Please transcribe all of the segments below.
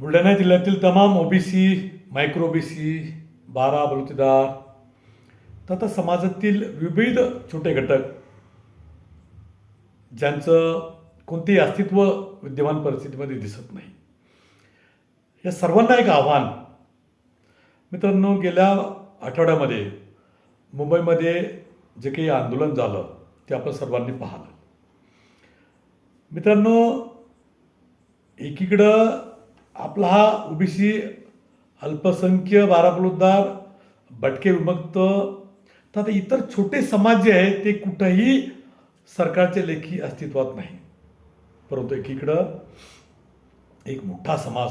बुलढाणा जिल्ह्यातील तमाम OBC micro OBC बारा बलुतेदार तथा समाजातील विविध छोटे घटक ज्यांचं कोणतेही अस्तित्व विद्यमान परिस्थितीमध्ये दिसत नाही. या सर्वांना एक आव्हान. मित्रांनो गेल्या आठवड्यामध्ये मुंबईमध्ये जे काही आंदोलन झालं ते आपण सर्वांनी पाहिलं. मित्रांनो एकीकडं आपला हा ओबीसी अल्पसंख्य बारापलुद्दार भटके विमुक्त तर आता इतर छोटे समाज जे आहेत ते कुठंही सरकारचे लेखी अस्तित्वात नाही. परंतु एकीकडं एक मोठा समाज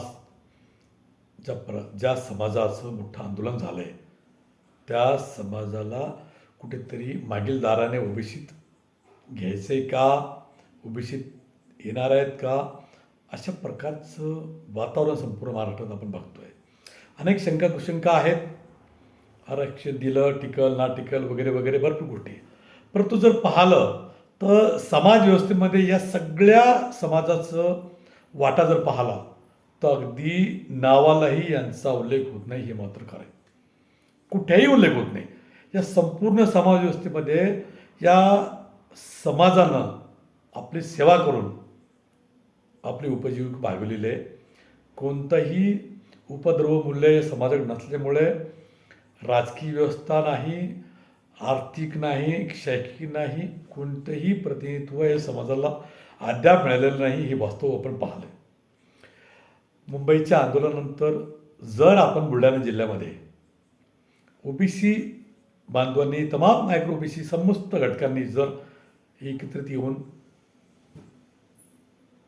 ज्या प्र ज्या समाजाचं मोठं आंदोलन झालं आहे त्या समाजाला कुठेतरी मागील दाराने ओबीसीत घ्यायचं आहे का? ओबीसीत येणार आहेत का? अशा प्रकारचं वातावरण संपूर्ण महाराष्ट्रात आपण बघतो आहे अनेक शंका कुशंका आहेत. आरक्षण दिलं टिकल ना टिकल वगैरे वगैरे भरपूर गोष्टी परंतु जर पाहिलं तर समाज व्यवस्थेमध्ये या सगळ्या समाजाचं वाटा जर पाहिला तर अगदी नावालाही यांचा उल्लेख होत नाही हे मात्र खरं आहे. कुठेही उल्लेख होत नाही. या संपूर्ण समाज व्यवस्थेमध्ये या समाजानं आपली सेवा करून आपली उपजीविका भागवलेली आहे. कोणताही उपद्रव मूल्य या समाजात नसल्यामुळे राजकीय व्यवस्था नाही आर्थिक नाही शैक्षिक नाही कोणतंही प्रतिनिधित्व या समाजाला अद्याप मिळालेलं नाही हे वास्तव आपण पाहिलं मुंबईच्या आंदोलनानंतर जर आपण बुलढाणा जिल्ह्यामध्ये ओबीसी बांधवांनी तमाम मायक्रो ओबीसी समस्त घटकांनी जर एकत्रित येऊन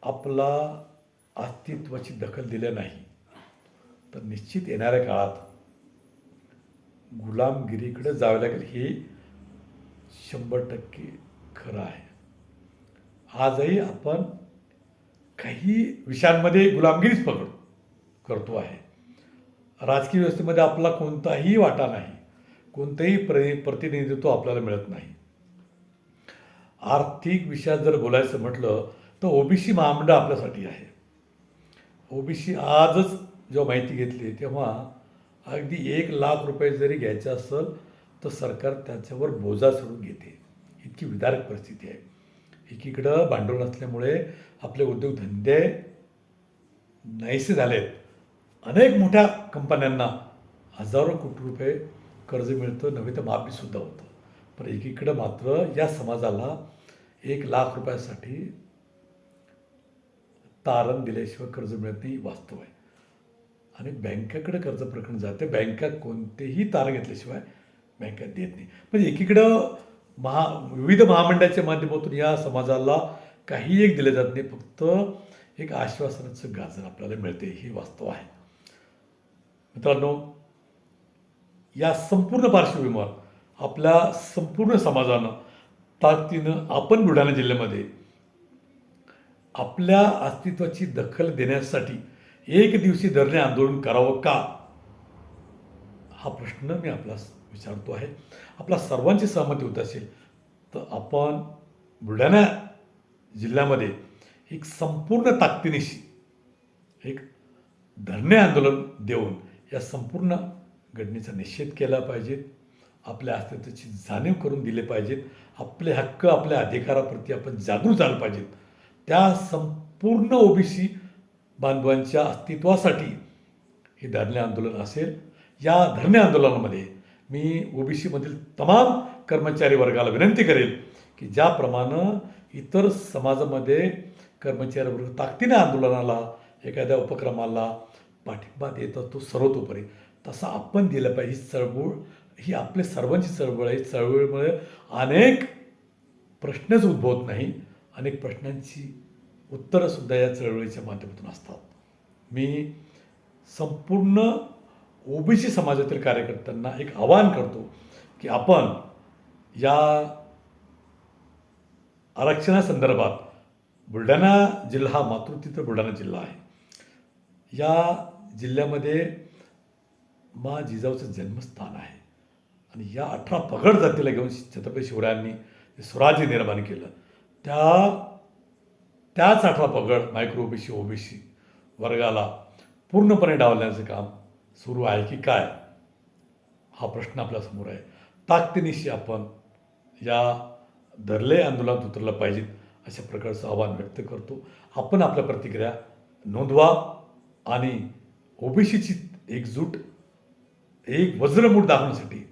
आपला अस्तित्वाची दखल दिली नाही. तर निश्चित येणाऱ्या काळात गुलामगिरीकडे जावे लागेल हे शंभर टक्के खरं आहे. आजही आपण काही विषयांमध्ये गुलामगिरीच पकड करतो आहे. राजकीय व्यवस्थेमध्ये आपला कोणताही वाटा नाही. कोणतंही प्र प्रतिनिधित्व आपल्याला मिळत नाही. आर्थिक विषयात जर बोलायचं म्हटलं तर ओबीसी महामंडळ आपल्यासाठी आहे. ओबीसी आजच जेव्हा माहिती घेतली तेव्हा अगदी एक लाख रुपये जरी घ्यायचे असेल तर सरकार त्याच्यावर बोजा सोडून घेते. इतकी विदारक परिस्थिती आहे. एकीकडं भांडवल नसल्यामुळे आपले उद्योगधंदे नाहीसे झालेत. अनेक मोठ्या कंपन्यांना हजारो कोटी रुपये कर्ज मिळतं नव्हे तर माफीसुद्धा होतं. पण एकीकडं मात्र या समाजाला एक लाख रुपयासाठी तारण दिल्याशिवाय कर्ज मिळत नाही ही वास्तव आहे. आणि बँकेकडे कर्ज प्रकरण जाते बँका कोणतेही तारण घेतल्याशिवाय बँका देत नाही. म्हणजे एकीकडं महा विविध महामंडळाच्या माध्यमातून या समाजाला काही एक दिले जात नाही फक्त एक आश्वासनाचं गाजर आपल्याला मिळते हे वास्तव आहे. मित्रांनो या संपूर्ण पार्श्वभूमीवर आपल्या संपूर्ण समाजानं ताकदीनं आपण बुलढाणा जिल्ह्यामध्ये आपल्या अस्तित्वाची दखल देण्यासाठी एक दिवशी धरणे आंदोलन करावं का? हा प्रश्न मी आपला विचारतो आहे. आपला सर्वांची सहमती होत असेल तर आपण बुलढाणा जिल्ह्यामध्ये एक संपूर्ण ताकदीनिशी एक धरणे आंदोलन देऊन या संपूर्ण घटनेचा निषेध केला पाहिजे. आपल्या अस्तित्वाची जाणीव करून दिले पाहिजेत आपले हक्क आपल्या अधिकाराप्रती आपण जागरूक झालं पाहिजेत त्या संपूर्ण ओबीसी बांधवांच्या अस्तित्वासाठी हे धरणे आंदोलन असेल. या धरणे आंदोलनामध्ये मी ओबीसीमधील तमाम कर्मचारी वर्गाला विनंती करेल की ज्याप्रमाणे इतर समाजामध्ये कर्मचारी वर्ग ताकदीने आंदोलनाला एखाद्या उपक्रमाला पाठिंबा देत असतो सर्वतोपरी. तसा आपण दिलं पाहिजे ही चळवळ ही आपली सर्वांची चळवळ आहे. चळवळीमुळे अनेक प्रश्नच उद्भवत नाही. अनेक प्रश्नांची उत्तरंसुद्धा या चळवळीच्या माध्यमातून असतात. मी संपूर्ण ओबीसी समाजातील कार्यकर्त्यांना एक आवाहन करतो की आपण या आरक्षणासंदर्भात बुलढाणा जिल्हा हा मातृतीर्थ बुलढाणा जिल्हा आहे. या जिल्ह्यामध्ये मा जिजाऊचं जन्मस्थान आहे. आणि या अठरा पगड जातीला घेऊन छत्रपती शिवरायांनी स्वराज्य निर्माण केलं. त्या त्याच आठवा पगड मायक्रो ओबीसी ओबीसी वर्गाला पूर्णपणे डावलण्याचं काम सुरू आहे की काय? हा प्रश्न आपल्यासमोर आहे. ताकदीनिशी आपण या धरले आंदोलनात उतरलं पाहिजेत अशा प्रकारचं आवाहन व्यक्त करतो. आपण आपल्या प्रतिक्रिया नोंदवा आणि ओबीसीची एकजूट एक वज्रमूठ दाखवण्यासाठी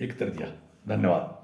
एकतर द्या. धन्यवाद.